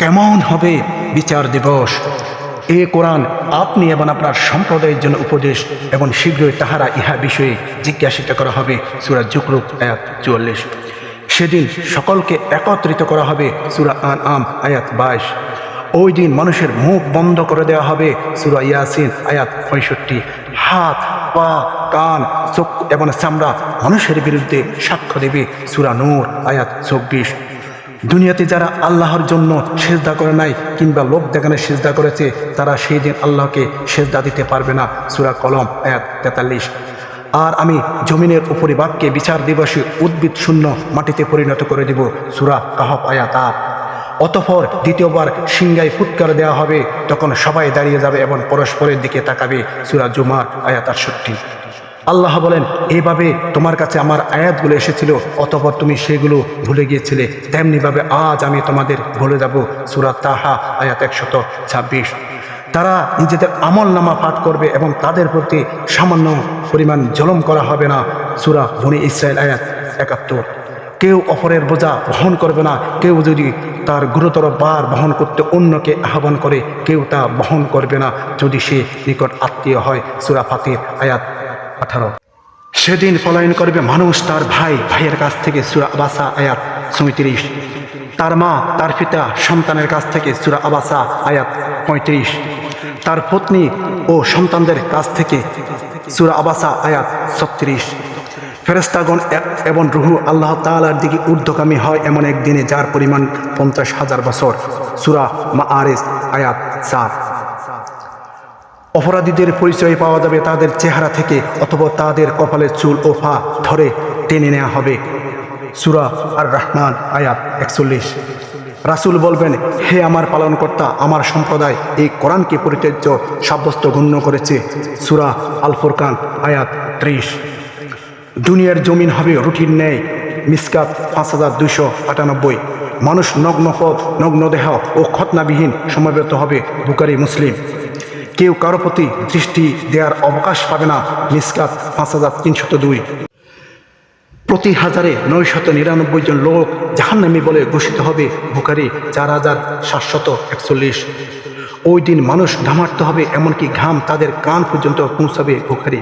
কেমন হবে বিচার দিবস? এ কোরআন আপনি এবং আপনার সম্প্রদায়ের জন্য উপদেশ এবং শীঘ্রই তাহারা ইহা বিষয়ে জিজ্ঞাসিত করা হবে। সুরা জুকরুক আয়াত চুয়াল্লিশ। সেদিন সকলকে একত্রিত করা হবে, সুরা আন আম আয়াত বাইশ। ওই দিন মানুষের মুখ বন্ধ করে দেওয়া হবে, সুরা ইয়াসিন, আয়াত পঁয়ষট্টি। হাত, পা, কান, চোখ এবং চামড়া মানুষের বিরুদ্ধে সাক্ষ্য দেবে, সুরা নূর, আয়াত চব্বিশ। দুনিয়াতে যারা আল্লাহর জন্য সেজদা করে নাই কিংবা লোক দেখানে সেজদা করেছে, তারা সেই দিন আল্লাহকে সেজদা দিতে পারবে না। সুরা কলম এক তেতাল্লিশ। আর আমি জমিনের উপরে বাক্যে বিচার দিবসে উদ্ভিদ শূন্য মাটিতে পরিণত করে দেব, সুরা কাহব আয়াত আট। অতঃপর দ্বিতীয়বার সিংগায় ফুৎকার দেওয়া হবে, তখন সবাই দাঁড়িয়ে যাবে এবং পরস্পরের দিকে তাকাবে, সুরা জুমার, আয়াত আটষট্টি। আল্লাহ বলেন এইভাবে তোমার কাছে আমার আয়াতগুলো এসেছিল, অতপর তুমি সেগুলো ভুলে গিয়েছিলে। তেমনিভাবে আজ আমি তোমাদের ভুলে যাব, সুরা তাহা, আয়াত একশত ছাব্বিশ। তারা নিজেদের আমল নামা পাঠ করবে এবং তাদের প্রতি সামান্য পরিমাণ জলম করা হবে না। সুরা ভনি ইসরায়েল আয়াত একাত্তর। কেউ অপরের বোঝা বহন করবে না, কেউ যদি তার গুরুতর বার বহন করতে অন্যকে আহ্বান করে, কেউ তা বহন করবে না। যদি সে নিকট আত্মীয় হয়, সুরা ফাতির আয়াত আঠারো সেদিন পলায়ন করবে মানুষ তার ভাই, ভাইয়ের কাছ থেকে সুরা আবাসা আয়াত সৈত্রিশ তার মা, তার পিতা, সন্তানের কাছ থেকে সুরা আবাসা আয়াত পঁয়ত্রিশ। তার পত্নী ও সন্তানদের কাছ থেকে সুরা আবাসা আয়াত ছত্রিশ। ফেরেস্তাগণ এবং রুহু আল্লাহ তালার দিকে ঊর্ধ্বগামী হয় এমন একদিনে, যার পরিমাণ পঞ্চাশ হাজার বছর। সুরা মা আরেস আয়াত চার অপরাধীদের পরিচয় পাওয়া যাবে তাদের চেহারা থেকে অথবা তাদের কপালের চুল ও ফা ধরে টেনে নেওয়া হবে। সুরা আর রহমান আয়াত একচল্লিশ। রাসূল বলবেন, হে আমার পালনকর্তা, আমার সম্প্রদায় এই কোরআনকে পরিত্যাজ্য, সাব্যস্ত, গণ্য করেছে। সুরা আল ফুরকান আয়াত ত্রিশ। দুনিয়ার জমিন হবে রুটির ন্যায়, মিসকাত পাঁচ হাজার দুইশো আটানব্বই। মানুষ নগ্ন পথ নগ্ন দেহ ও খতনাবিহীন সমাবেত হবে বুকারি মুসলিম। কেউ কারও প্রতি দৃষ্টি দেওয়ার অবকাশ পাবে না। মিসকাত পাঁচ হাজার তিনশত দুই। প্রতি হাজারে নয়শত নিরানব্বই জন লোক জাহান্নামী বলে ঘোষিত হবে। বুকারি চার হাজার সাতশত একচল্লিশ। ওই দিন মানুষ ঘামার্ত হবে, এমনকি ঘাম তাদের কান পর্যন্ত পৌঁছাবে বুখারি।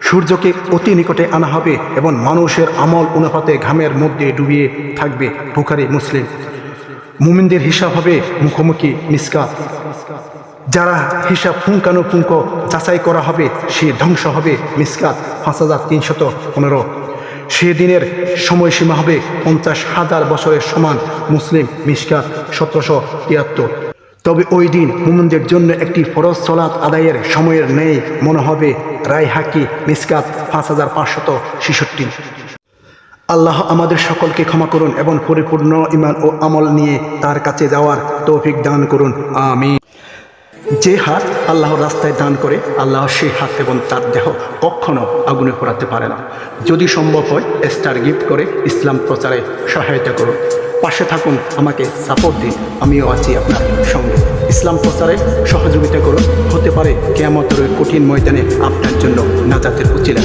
সূর্যকে অতি নিকটে আনা হবে এবং মানুষের আমল অনুপাতে ঘামের মধ্যে ডুবিয়ে থাকবে বুখারি, মুসলিম। মুমিনদের হিসাব হবে মুখোমুখি মিসকাত। যারা হিসাব পুঙ্খানুপুঙ্খ যাচাই করা হবে, সে ধ্বংস হবে। মিসকাত পাঁচ হাজার তিনশত পনেরো। সে দিনের সময়সীমা হবে পঞ্চাশ হাজার বছরের সমান মুসলিম মিসকাত সতেরোশো তিয়াত্তর। তবে ওই দিন মুমিনদের জন্য একটি ফরজ সলাৎ আদায়ের সময়ের নেই মনে হবে রায় হাকি মিসকাত পাঁচ হাজার পাঁচশত ছেষট্টি। আল্লাহ আমাদের সকলকে ক্ষমা করুন এবং পরিপূর্ণ ইমান ও আমল নিয়ে তার কাছে যাওয়ার তৌফিক দান করুন। আমি যে হাত আল্লাহর রাস্তায় দান করে, আল্লাহ সেই হাত এবং তার দেহ কখনো আগুনে পোড়াতে পারে না। যদি সম্ভব হয়, স্টার গিফট করে ইসলাম প্রচারে সহায়তা করুন। পাশে থাকুন, আমাকে সাপোর্ট দিন। আমিও আছি আপনার সঙ্গে। ইসলাম প্রচারে সহযোগিতা করুন। হতে পারে কেয়ামতের ওই কঠিন ময়দানে আপনার জন্য নাজাতের উচিলা